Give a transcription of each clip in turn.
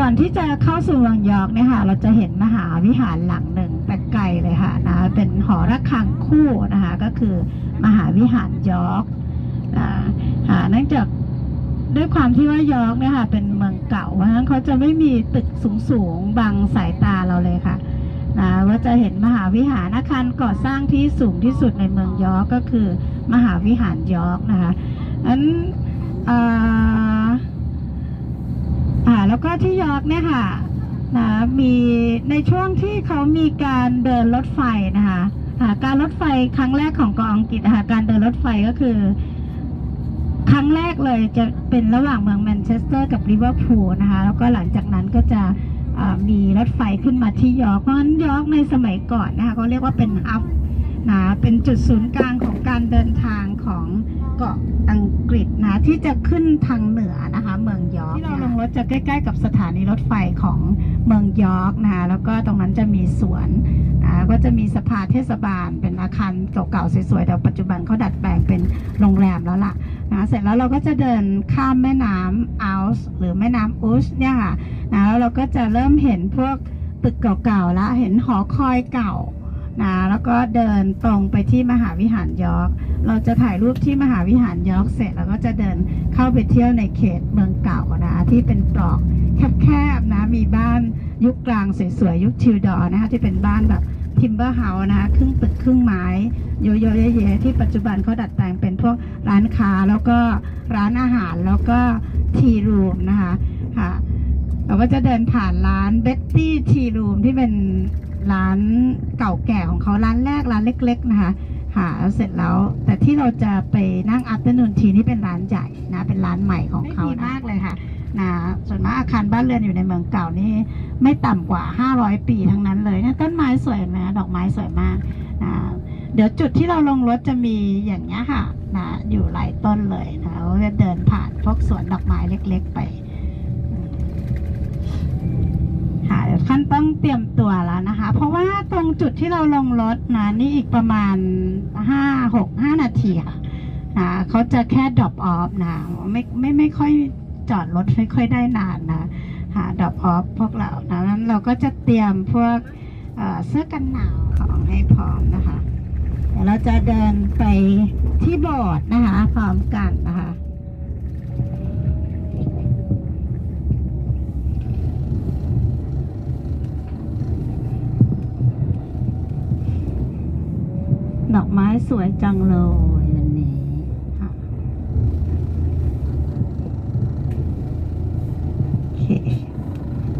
ก่อนที่จะเข้าสู่เมืองยอกเนี่ยค่ะเราจะเห็นมหาวิหารหลังหนึ่งแต่ไกลเลยค่ะนะเป็นหอระฆังคู่นะคะก็คือมหาวิหารยอกนะคะเนื่องจากด้วยความที่ว่ายอกเนี่ยค่ะเป็นเมืองเก่าเพราะฉะนั้นเขาจะไม่มีตึกสูงๆบังสายตาเราเลยค่ะนะว่าจะเห็นมหาวิหารอาคารก่อสร้างที่สูงที่สุดในเมืองยอกก็คือมหาวิหารยอกนะคะอันอ่า อ่าแล้วก็ที่ยอร์กเนี่ยค่ะนะมีในช่วงที่เขามีการเดินรถไฟนะคะอ่าการรถไฟครั้งแรกของกาะอังกฤษนะคะการเดินรถไฟก็คือ ครั้งแรกเลยจะเป็นระหว่างเมืองแมนเชสเตอร์กับลิเวอร์พูลนะคะแล้วก็หลังจากนั้นก็จะมีรถไฟขึ้นมาที่ยอร์กเพราะฉะนั้นยอร์กในสมัยก่อนนะคะเขาเรียกว่าเป็นฮับนะเป็นจุดศูนย์กลางของการเดินทางของ เกาะอังกฤษนะ ที่จะขึ้นทางเหนือนะคะ เมืองยอร์กที่เราลงรถจะใกล้ ๆ กับสถานีรถไฟของเมืองยอร์กนะคะแล้วก็ตรงนั้นจะมีสวนนะก็จะมีสภาเทศบาล เป็นอาคารเก่าๆสวยๆแต่ปัจจุบันเขาดัดแปลงเป็นโรงแรมแล้วล่ะนะเสร็จแล้วเราก็จะเดินข้ามแม่น้ำอัลส์หรือแม่น้ำอุชเนี่ยค่ะนะแล้วเราก็จะเริ่มเห็นพวกตึกเก่าๆแล้วเห็นหอคอยเก่า นะแล้วก็เดินตรงไปที่มหาวิหารยอร์กเราจะถ่ายรูปที่มหาวิหารยอร์กเสร็จแล้วก็จะเดินเข้าไปเที่ยวในเขตเมืองเก่านะที่เป็นตรอกแคบๆนะมีบ้านยุคกลางสวยๆยุคทิวดอร์นะคะที่เป็นบ้านแบบทิมเบอร์เฮาส์นะคะครึ่งตึกครึ่งไม้เยอะๆแยะๆที่ปัจจุบันเขาดัดแปลงเป็นพวกร้านค้าแล้วก็ร้านอาหารแล้วก็ทีรูมนะคะค่ะเราก็จะเดินผ่านร้านเบ็ตตี้ทีรูมที่เป็น ร้านเก่าแก่ของเขาร้านแรกร้านเล็ก ๆ นะคะค่ะแล้วเสร็จแล้ว แต่ที่เราจะไปนั่งอั t เ r อร์นูนทีนี่เป็นร้านใหญ่นะเป็นร้านใหม่ของเขานะมากเลยค่ะนะส่วนมากอาคารบ้านเรือนอยู่ในเมืองเก่านี่ไม่ต่ำกว่า 500 ปีทั้งนั้นเลยเนี่ยต้นไม้สวยไหมดอกไม้สวยมากนะเดี๋ยวจุดที่เราลงรถจะมีอย่างนี้ยค่ะนะอยู่หลายต้นเลยนะเราจะเดินผ่านพวกสวนดอกไม้เล็ก ๆ ไป ค่ะเดี๋ยวขั้นต้องเตรียมตัวแล้วนะคะ เพราะว่าตรงจุดที่เราลงรถนะนี่อีกประมาณห้าหกห้านาทีค่ะนะเขาจะแค่ drop off นะไม่ไม่ไม่ค่อยจอดรถไม่ค่อยได้นานนะค่ะ drop off พวกเรานะนั้นเราก็จะเตรียมพวกเอ่อเสื้อกันหนาวของให้พร้อมนะคะ เดี๋ยวเราจะเดินไปที่โบสถ์นะคะ พร้อมกันนะคะ ดอกไม้ สวยจังเลยวันนี้ค่ะโอเค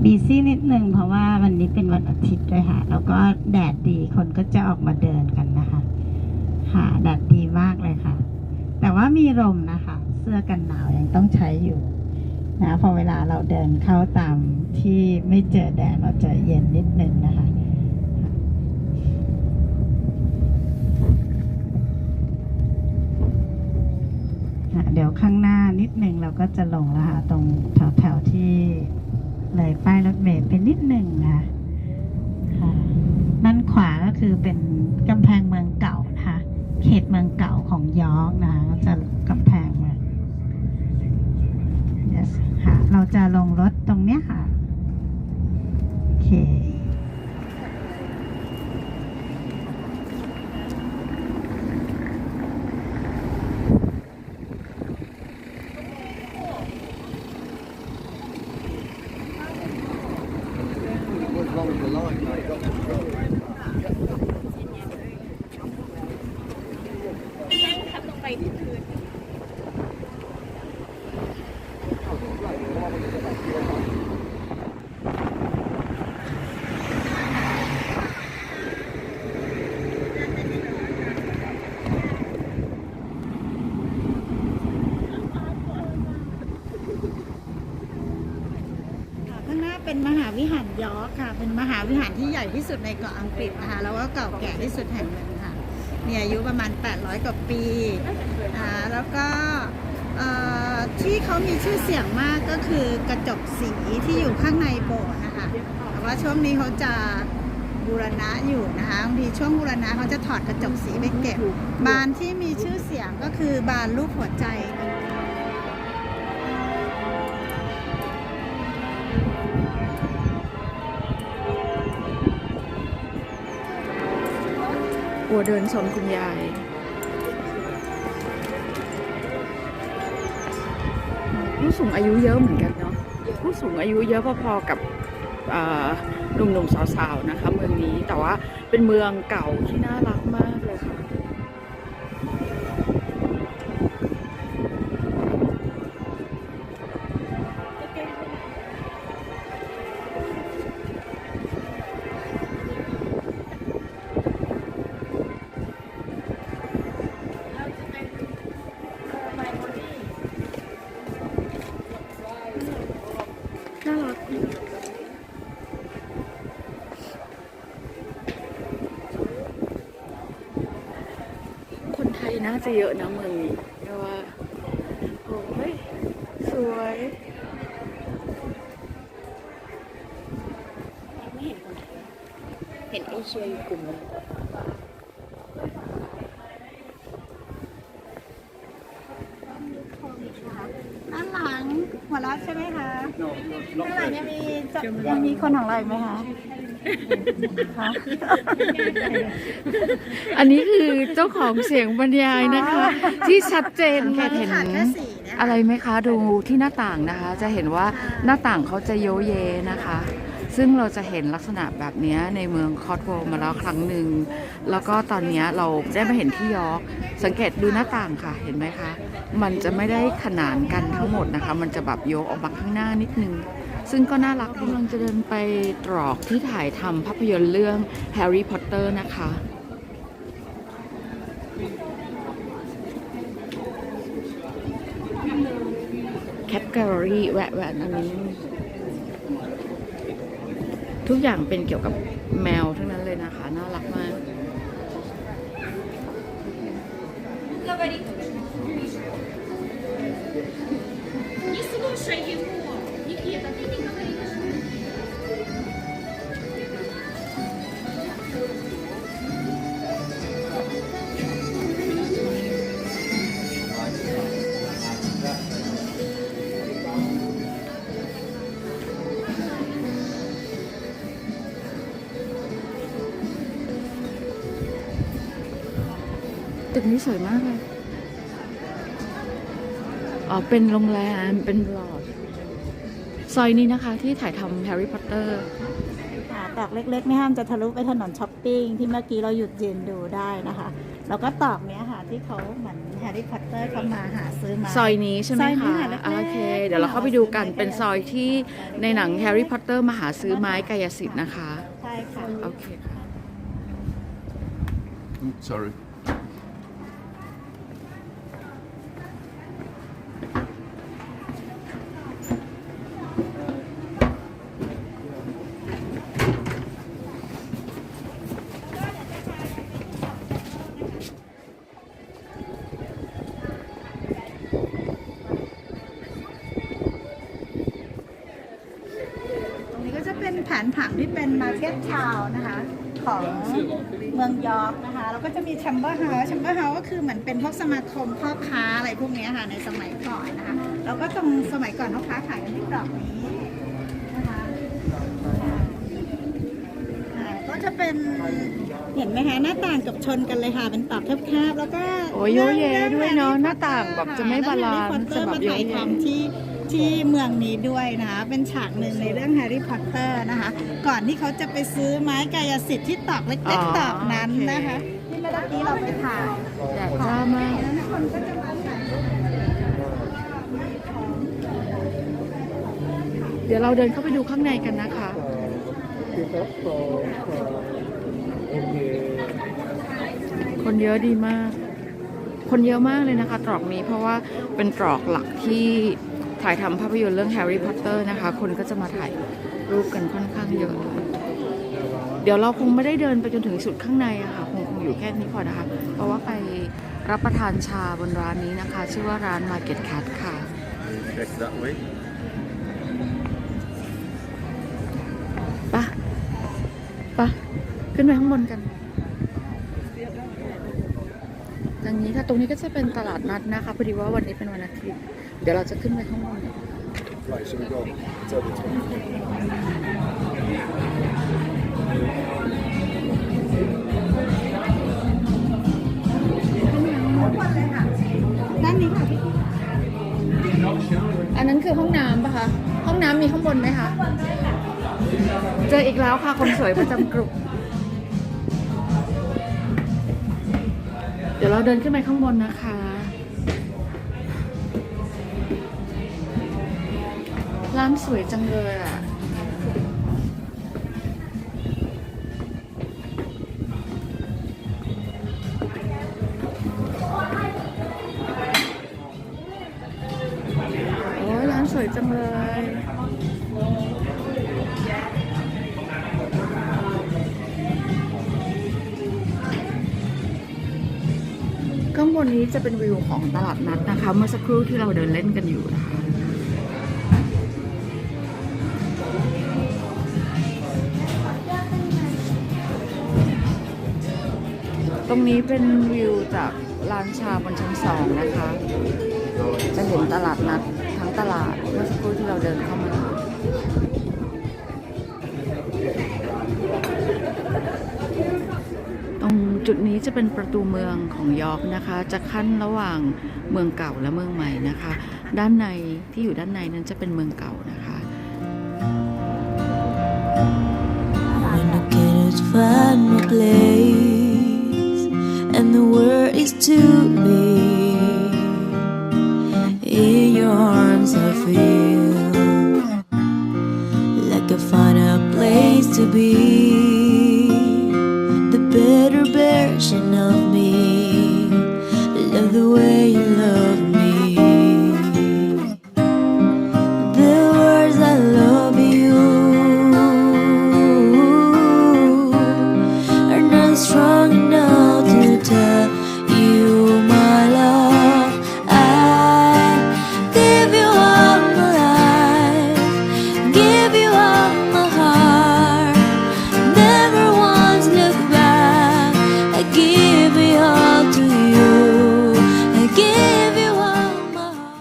บีซี่นิดนึงเพราะว่าวันนี้เป็นวันอาทิตย์ด้วยค่ะ แล้วก็แดดดีคนก็จะออกมาเดินกันนะคะ ค่ะแดดดีมากเลยค่ะ แต่ว่ามีลมนะคะ เสื้อกันหนาวยังต้องใช้อยู่นะพอเวลาเราเดินเข้าตามที่ไม่เจอแดดเราจะเย็นนิดนึงนะคะ ค่ะเดี๋ยวข้างหน้านิดหนึ่งเราก็จะลงแล้วค่ะตรงแถวๆที่เลยป้ายรถเมล์ไปนิดหนึ่งนะค่ะด้านขวาก็คือเป็นกำแพงเมืองเก่านะคะเขตเมืองเก่าของยอร์กนะคะก็จะกำแพงเมือง yes ค่ะ เราจะลงรถตรงเนี้ยค่ะ โอเค What's wrong with the line, mate? ข้างหน้าเป็นมหา วิหารยอร์กค่ะ เป็นมหาวิหารที่ใหญ่ที่สุดในเกาะอังกฤษนะคะ แล้วก็เก่าแก่ที่สุดแห่งหนึ่งค่ะ มีอายุประมาณ 800 กว่าปีอ่าแล้วก็เอ่อที่เขามีชื่อเสียงมากก็คือกระจกสีที่อยู่ข้างในโบสถ์นะคะแต่ว่าช่วงนี้เขาจะบูรณะอยู่นะคะบางทีช่วงบูรณะเขาจะถอดกระจกสีไปเก็บ บานที่มีชื่อเสียงก็คือบานรูปหัวใจ อัวเดินชนคุณยาย ผู้สูงอายุเยอะเหมือนกันเนาะผู้สูงอายุเยอะพอๆกับหนุ่มๆสาวๆนะคะ เมืองนี้แต่ว่าเป็นเมืองเก่าที่น่ารักมาก นไทยน่าจะเยอะนะเมืองนี้เพราะว่าโอ้ยสวยไม่เห็นคนไทยเห็นเอเชียอยู่กลุ่มหนึงด้านหลังหัวเราะใช่ไหมคะด้านหลังยังมีจะยังมีคนของเราอีกไหมคะคะ อันนี้คือเจ้าของเสียงบรรยายนะคะ ที่ชัดเจนค่ะเห็นขาดแค่สี่เนี่ยอะไรไหมคะดูที่หน้าต่างนะคะ จะเห็นว่าหน้าต่างเขาจะโยเยนะคะ ซึ่งเราจะเห็นลักษณะแบบเนี้ยในเมืองคอตโวลมาแล้วครั้งหนึ่งแล้วก็ตอนเนี้ยเราได้มาเห็นที่ยอร์กสังเกตดูหน้าต่างค่ะเห็นไหมคะ มันจะไม่ได้ขนานกันทั้งหมดนะคะ มันจะแบบโยกออกมาข้างหน้านิดนึง ซึ่งก็น่ารักกำลังจะเดินไปตรอกที่ถ่ายทำภาพยนตร์เรื่อง Harry Potter นะคะแคทแกลเลอรี่แวะแวะอันนี้ทุกอย่างเป็นเกี่ยวกับแมวทั้งนั้นเลยนะคะ น่ารักมาก ตึกนี้สวยมากเลย อ๋อ เป็นโรงแรม เป็นหลอด อยนี้นะคะที่ถ่ายทำแฮร์รี่พอตเตอร์ค่ะตอกเล็กๆไม่ห้ามจะทะลุไปถนนช้อปปิ้งที่เมื่อกี้เราหยุดยืนดูได้นะคะ แล้วก็ตอกเนี้ยค่ะที่เขาเหมือนแฮร์รี่พอตเตอร์เขามาหาซื้อมา ซอยนี้ใช่ไหมซอยนี้คะค่ะเล็กๆโอเค เดี๋ยวเราเข้าไปดูกันเป็นซอยที่ในหนังแฮร์รี่พอตเตอร์มาหาซื้อไม้กายสิทธิ์นะคะ ใช่ค่ะ โอเคค่ะ Oops, sorry. มาร์เป็น Market Town นะคะของเมืองยอร์กนะคะแล้วก็จะมีแชมเบอร์เฮาส์แชมเบอร์เฮาส์ก็คือเหมือนเป็นพวกสมาคมพ่อค้าอะไรพวกนี้ค่ะในสมัยก่อนนะคะแล้วก็ตรงสมัยก่อนพ่อค้าขายกันที่ตรอกนี้นะคะก็จะเป็น เห็นไหมคะหน้าต่างกับชนกันเลยค่ะเป็นตอกแคบๆแล้วก็โอ้ยโยเยด้วยเนอะหน้าต่างแบบจะไม่บาลานซ์จะจะแบบมาโยถ่ายเยทำที่ที่เมืองนี้ด้วยนะคะ เป็นฉากหนึ่งในเรื่องแฮร์รี่พอตเตอร์นะคะ ก่อนที่เขาจะไปซื้อไม้กายสิทธิ์ที่ตอกเล็กๆตอกนั้นนะคะที่เมื่อกี้เราไปถ่ายแดดจ้ามากแล้วคนก็จะมาถ่ายเดี๋ยวเราเดินเข้าไปดูข้างในกันนะคะ คนเยอะดีมาก คนเยอะมากเลยนะคะ ตรอกนี้เพราะว่าเป็นตรอกหลักที่ถ่ายทำภาพยนตร์เรื่องแฮร์รี่พอตเตอร์นะคะ คนก็จะมาถ่ายรูปกันค่อนข้างเยอะเลยเดี๋ยวเราคงไม่ได้เดินไปจนถึงสุดข้างในอะค่ะคงคงอยู่แค่นี้พอนะคะ เพราะว่าไปรับประทานชาบนร้านนี้นะคะ ชื่อว่าร้าน Market Cat ค่ะ Check that way. ปะปะขึ้นไปข้างบนกันอย่างนี้ค่ะตรงนี้ก็จะเป็นตลาดนัดนะคะพอดีว่าวันนี้เป็นวันอาทิตย์เดี๋ยวเราจะขึ้นไปข้างบนกัน Right, so we've got it's over to ด้านนี้ค่ะพี่อันนั้นคือห้องน้ำปะคะ ห้องน้ำมีข้างบนไหมคะ เจออีกแล้วค่ะคนสวยประจำกลุ่ม ยวเราเดินขึ้นไปข้างบนนะคะ ร้านสวยจังเลยอะ ข้างบนนี้จะเป็นวิวของตลาดนัดนะคะ เมื่อสักครู่ที่เราเดินเล่นกันอยู่นะคะตรงนี้เป็นวิวจากลานชาบนชั้นสองนะคะ จะเห็นตลาดนัดทั้งตลาดเมื่อสักครู่ที่เราเดินเข้ามา จุดนี้จะเป็นประตูเมืองของยอร์กนะคะ จะขั้นระหว่างเมืองเก่าและเมืองใหม่นะคะ ด้านในที่อยู่ด้านในนั้นจะเป็นเมืองเก่านะคะ find my place and the world is too big, in your arms I feel like I find a place to be,